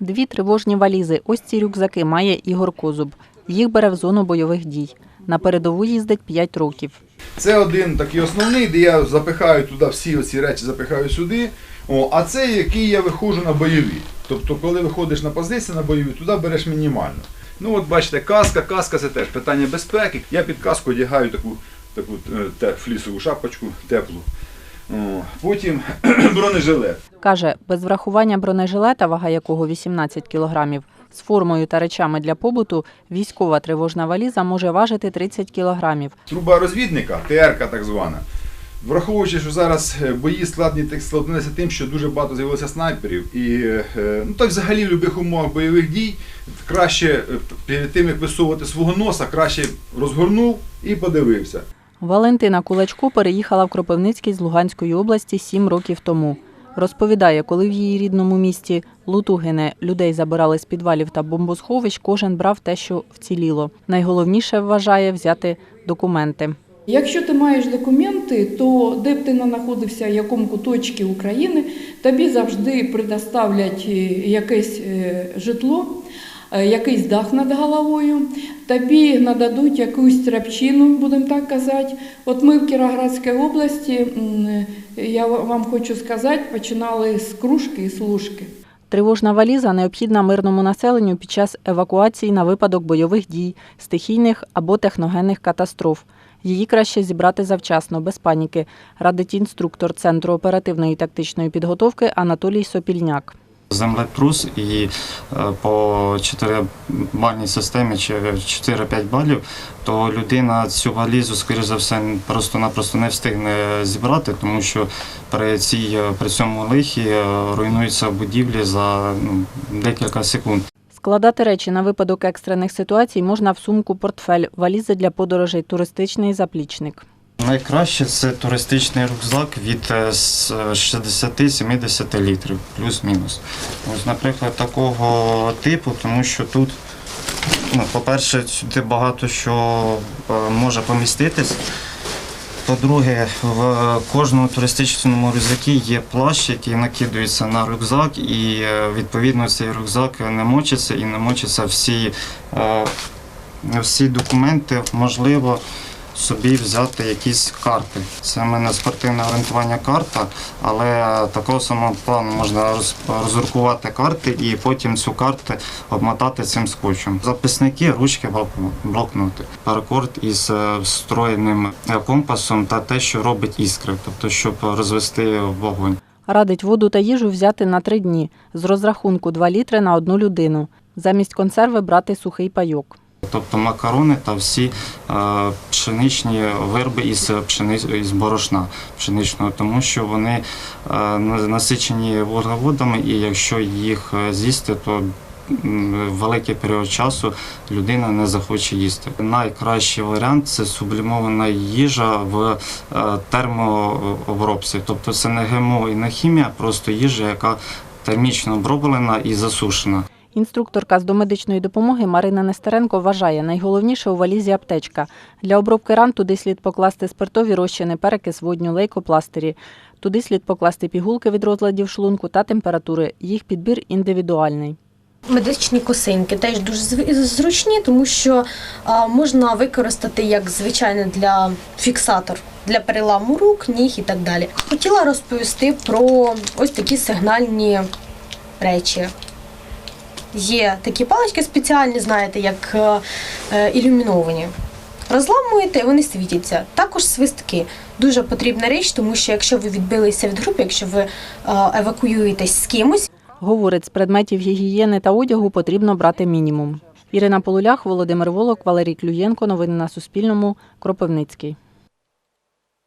Дві тривожні валізи. Ось ці рюкзаки має Ігор Козуб. Їх бере в зону бойових дій. На передову їздить 5 років. Це один такий основний, де я запихаю туди всі оці речі, запихаю сюди. О, а це який я виходжу на бойові. Тобто, коли виходиш на позиції на бойові, туди береш мінімально. Ну от бачите, каска, каска це теж питання безпеки. Я під каску одягаю таку, таку е, те, флісову шапочку теплу. Потім бронежилет. Каже, без врахування бронежилета, вага якого 18 кілограмів, з формою та речами для побуту військова тривожна валіза може важити 30 кілограмів. Труба розвідника, ТРК так звана. Враховуючи, що зараз е, бої складні так складнилися тим, що дуже багато з'явилося снайперів, і е, ну так взагалі в будь-яких умовах бойових дій краще е, перед тим як висовувати свого носа, краще розгорнув і подивився. Валентина Кулачко переїхала в Кропивницький з Луганської області 7 років тому. Розповідає, коли в її рідному місті Лутугине людей забирали з підвалів та бомбосховищ, кожен брав те, що вціліло. Найголовніше вважає взяти документи. Якщо ти маєш документи, то де б ти не знаходився, в якому куточці України, тобі завжди предоставлять е, якесь е, житло, якийсь дах над головою, тобі нададуть якусь тряпчину, будемо так казати. От ми в Кіровоградській області, я вам хочу сказати, починали з кружки і з ложки. Тривожна валіза необхідна мирному населенню під час евакуації на випадок бойових дій, стихійних або техногенних катастроф. Її краще зібрати завчасно, без паніки, радить інструктор Центру оперативної тактичної підготовки Анатолій Сопільняк. Землетрус і е, по 4 бальній системі чи 4-5 балів, то людина цю валізу, скоріш за все, просто-напросто не встигне зібрати, тому що при цій е, при цьому лихі е, руйнуються будівлі за ну, декілька секунд. Складати речі на випадок екстрених ситуацій можна в сумку портфель, валізи для подорожей, туристичний заплічник. Найкраще це туристичний рюкзак від е, 60-70 літрів, плюс-мінус. Ось, наприклад, такого типу, тому що тут, ну, по-перше, сюди багато що е, може поміститись. По-друге, в кожному туристичному рюкзакі є плащ, який накидується на рюкзак, і е, відповідно цей рюкзак не мочиться і не мочаться всі, е, всі документи, можливо собі взяти якісь карти. Це в мене спортивне орієнтування карта, але такого самого плану можна роз- роздрукувати карти і потім цю карту обмотати цим скотчем. Записники, ручки, блок- блокноти. Паракорд із е, встроєним е, компасом та те, що робить іскри, тобто щоб розвести вогонь. Радить воду та їжу взяти на три дні з розрахунку 2 літри на одну людину. Замість консерви брати сухий пайок. Тобто макарони та всі е, пшеничні вироби із пшени із борошна пшеничного, тому що вони е, насичені вуглеводами, і якщо їх е, з'їсти, то великий період часу людина не захоче їсти. Найкращий варіант це сублімована їжа в е, термообробці. Тобто це не ГМО і не хімія, просто їжа, яка термічно оброблена і засушена. Інструкторка з домедичної допомоги Марина Нестеренко вважає, найголовніше у валізі аптечка. Для обробки ран туди слід покласти спиртові розчини, перекис водню, лейкопластирі. Туди слід покласти пігулки від розладів шлунку та температури. Їх підбір індивідуальний. Медичні косинки теж дуже зручні, тому що можна використати як звичайно для фіксатор для переламу рук, ніг і так далі. Хотіла розповісти про ось такі сигнальні речі. Є такі палички спеціальні, знаєте, як е, е, ілюміновані. Розламуєте, вони світяться. Також свистки. Дуже потрібна річ, тому що якщо ви відбилися від групи, якщо ви е, евакуюєтесь з кимось, Говорить, з предметів гігієни та одягу потрібно брати мінімум. Ірина Полулях, Володимир Волок, Валерій Клюєнко. Новини на Суспільному. Кропивницький.